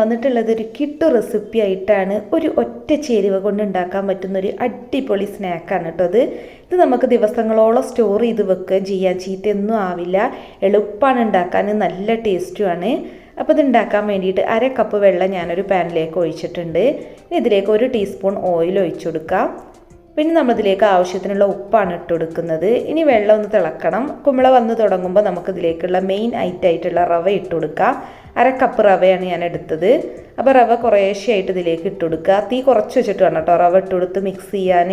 വന്നിട്ടുള്ളത് ഒരു കിട്ടു റെസിപ്പി ആയിട്ടാണ് ഒരു ഒറ്റ ചേരുവ കൊണ്ട് ഉണ്ടാക്കാൻ പറ്റുന്ന ഒരു അടിപൊളി സ്നാക്കാണ് കേട്ടോ അത്. ഇത് നമുക്ക് ദിവസങ്ങളോളം സ്റ്റോർ ചെയ്ത് വെക്കുകയും ചെയ്യാൻ ചീത്തയൊന്നും ആവില്ല. എളുപ്പമാണ് ഉണ്ടാക്കാൻ. നല്ല ടേസ്റ്റുമാണ് അപ്പോൾ ഇത് ഉണ്ടാക്കാൻ വേണ്ടിയിട്ട് അര കപ്പ് വെള്ളം ഞാനൊരു പാനിലേക്ക് ഒഴിച്ചിട്ടുണ്ട്. ഇതിലേക്ക് ഒരു ടീസ്പൂൺ ഓയിൽ ഒഴിച്ചു കൊടുക്കാം. പിന്നെ നമ്മളിതിലേക്ക് ആവശ്യത്തിനുള്ള ഉപ്പാണ് ഇട്ട് കൊടുക്കുന്നത് ഇനി വെള്ളം ഒന്ന് തിളക്കണം. കുമ്പള വന്ന് തുടങ്ങുമ്പോൾ നമുക്കിതിലേക്കുള്ള മെയിൻ ഐറ്റം ആയിട്ടുള്ള റവ ഇട്ട് കൊടുക്കാം അര കപ്പ് റവയാണ് ഞാൻ എടുത്തത്. അപ്പോൾ റവ കുറേശ്ശെയായിട്ട് ഇതിലേക്ക് ഇട്ട് കൊടുക്കുക തീ കുറച്ച് വെച്ചിട്ട് വേണം കേട്ടോ റവ ഇട്ട് കൊടുത്ത് മിക്സ് ചെയ്യാൻ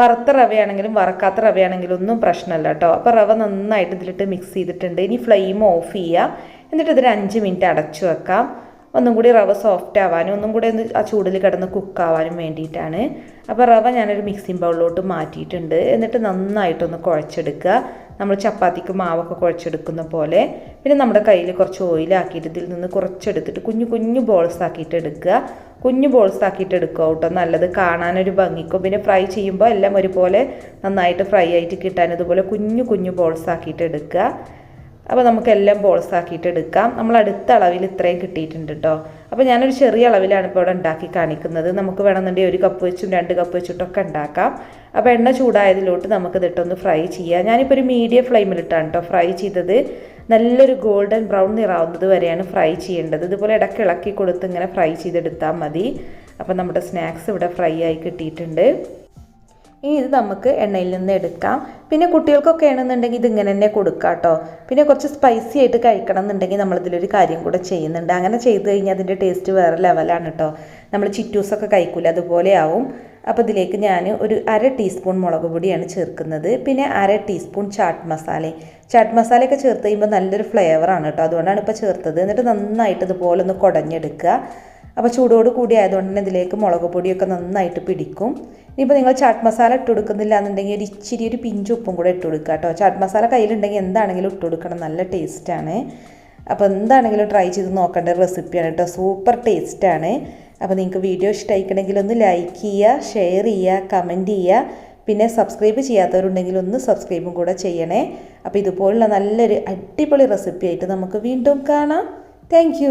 വറുത്ത റവയാണെങ്കിലും വറക്കാത്ത റവയാണെങ്കിലും ഒന്നും പ്രശ്നമല്ല കേട്ടോ. അപ്പോൾ റവ നന്നായിട്ട് ഇതിലിട്ട് മിക്സ് ചെയ്തിട്ടുണ്ട്. ഇനി ഫ്ലെയിം ഓഫ് ചെയ്യുക. എന്നിട്ട് ഇതിൽ അഞ്ച് മിനിറ്റ് അടച്ചു വെക്കാം. ഒന്നും കൂടി റവ സോഫ്റ്റ് ആവാനും ഒന്നും കൂടി ഒന്ന് ആ ചൂടിൽ കിടന്ന് കുക്കാവാനും വേണ്ടിയിട്ടാണ്. അപ്പോൾ റവ ഞാനൊരു മിക്സിംഗ് ബൗളിലോട്ട് മാറ്റിയിട്ടുണ്ട്. എന്നിട്ട് നന്നായിട്ടൊന്ന് കുഴച്ചെടുക്കുക. നമ്മൾ ചപ്പാത്തിക്ക് മാവൊക്കെ കുഴച്ചെടുക്കുന്ന പോലെ. പിന്നെ നമ്മുടെ കയ്യിൽ കുറച്ച് ഓയിലാക്കിയിട്ട് ഇതിൽ നിന്ന് കുറച്ചെടുത്തിട്ട് കുഞ്ഞു കുഞ്ഞു ബോൾസ് ആക്കിയിട്ട് എടുക്കുക. കുഞ്ഞു ബോൾസ് ആക്കിയിട്ട് എടുക്കുക കേട്ടോ. നല്ലത് കാണാനൊരു ഭംഗിക്കും. പിന്നെ ഫ്രൈ ചെയ്യുമ്പോൾ എല്ലാം ഒരുപോലെ നന്നായിട്ട് ഫ്രൈ ആയിട്ട് കിട്ടാൻ അതുപോലെ കുഞ്ഞു കുഞ്ഞു ബോൾസ് ആക്കിയിട്ട് എടുക്കുക. അപ്പോൾ നമുക്കെല്ലാം ബോൾസ് ആക്കിയിട്ട് എടുക്കാം. നമ്മൾ അടുത്ത അളവിൽ ഇത്രയും കിട്ടിയിട്ടുണ്ട് കേട്ടോ അപ്പോൾ ഞാനൊരു ചെറിയ അളവിലാണ് ഇപ്പോൾ ഇവിടെ ഉണ്ടാക്കി കാണിക്കുന്നത്. നമുക്ക് വേണമെന്നുണ്ടെങ്കിൽ ഒരു കപ്പ് വെച്ചും രണ്ട് കപ്പ് വെച്ചിട്ടൊക്കെ ഉണ്ടാക്കാം. അപ്പോൾ എണ്ണ ചൂടായതിലോട്ട് നമുക്ക് ഇതിട്ടൊന്ന് ഫ്രൈ ചെയ്യാം. ഞാനിപ്പോൾ ഒരു മീഡിയം ഫ്ലെയിമിലിട്ടാണ് കേട്ടോ ഫ്രൈ ചെയ്തത്. നല്ലൊരു ഗോൾഡൻ ബ്രൗൺ നിറാവുന്നത് വരെയാണ് ഫ്രൈ ചെയ്യേണ്ടത്. ഇതുപോലെ ഇടയ്ക്ക് ഇളക്കി കൊടുത്ത് ഇങ്ങനെ ഫ്രൈ ചെയ്തെടുത്താൽ മതി. അപ്പോൾ നമ്മുടെ സ്നാക്സ് ഇവിടെ ഫ്രൈ ആയി കിട്ടിയിട്ടുണ്ട്. ഇനി ഇത് നമുക്ക് എണ്ണയിൽ നിന്ന് എടുക്കാം. പിന്നെ കുട്ടികൾക്കൊക്കെ ആണെന്നുണ്ടെങ്കിൽ ഇത് ഇങ്ങനെ തന്നെ കൊടുക്കാം കേട്ടോ. പിന്നെ കുറച്ച് സ്പൈസി ആയിട്ട് കഴിക്കണം എന്നുണ്ടെങ്കിൽ നമ്മളിതിലൊരു കാര്യം കൂടെ ചെയ്യുന്നുണ്ട്. അങ്ങനെ ചെയ്ത് കഴിഞ്ഞാൽ അതിന്റെ ടേസ്റ്റ് വേറെ ലെവലാണ് കേട്ടോ. നമ്മൾ ചിറ്റൂസൊക്കെ കഴിക്കില്ല അതുപോലെ ആവും. അപ്പോൾ ഇതിലേക്ക് ഞാൻ ഒരു അര ടീസ്പൂൺ മുളക് പൊടിയാണ് ചേർക്കുന്നത്. പിന്നെ അര ടീസ്പൂൺ ചാട്ട് മസാല ചാട്ട് മസാലയൊക്കെ ചേർത്ത് കഴിയുമ്പോൾ നല്ലൊരു ഫ്ലേവറാണ് കേട്ടോ. അതുകൊണ്ടാണ് ഇപ്പോൾ ചേർത്തത്. എന്നിട്ട് നന്നായിട്ട് ഇതുപോലെ ഒന്ന് കുടഞ്ഞെടുക്കുക. അപ്പോൾ ചൂടോട് കൂടി ആയതുകൊണ്ട് തന്നെ ഇതിലേക്ക് മുളക് പൊടിയൊക്കെ നന്നായിട്ട് പിടിക്കും. ഇനിയിപ്പോൾ നിങ്ങൾ ചാട്ട് മസാല ഇട്ട് കൊടുക്കുന്നില്ല എന്നുണ്ടെങ്കിൽ ഒരു ഇച്ചിരി ഒരു പിഞ്ച് ഉപ്പും കൂടെ ഇട്ട് കൊടുക്കുക കേട്ടോ. ചാട്ട് മസാല കയ്യിലുണ്ടെങ്കിൽ എന്താണെങ്കിലും ഇട്ട് കൊടുക്കണം. നല്ല ടേസ്റ്റാണ് അപ്പോൾ എന്താണെങ്കിലും ട്രൈ ചെയ്ത് നോക്കേണ്ട റെസിപ്പിയാണ് കേട്ടോ. സൂപ്പർ ടേസ്റ്റാണ് അപ്പോൾ നിങ്ങൾക്ക് വീഡിയോ ഇഷ്ടമായിക്കണമെങ്കിൽ ഒന്ന് ലൈക്ക് ചെയ്യുക ഷെയർ ചെയ്യുക കമന്റ് ചെയ്യുക. പിന്നെ സബ്സ്ക്രൈബ് ചെയ്യാത്തവരുണ്ടെങ്കിൽ ഒന്ന് സബ്സ്ക്രൈബും കൂടെ ചെയ്യണേ. അപ്പോൾ ഇതുപോലുള്ള നല്ലൊരു അടിപൊളി റെസിപ്പി ആയിട്ട് നമുക്ക് വീണ്ടും കാണാം. താങ്ക്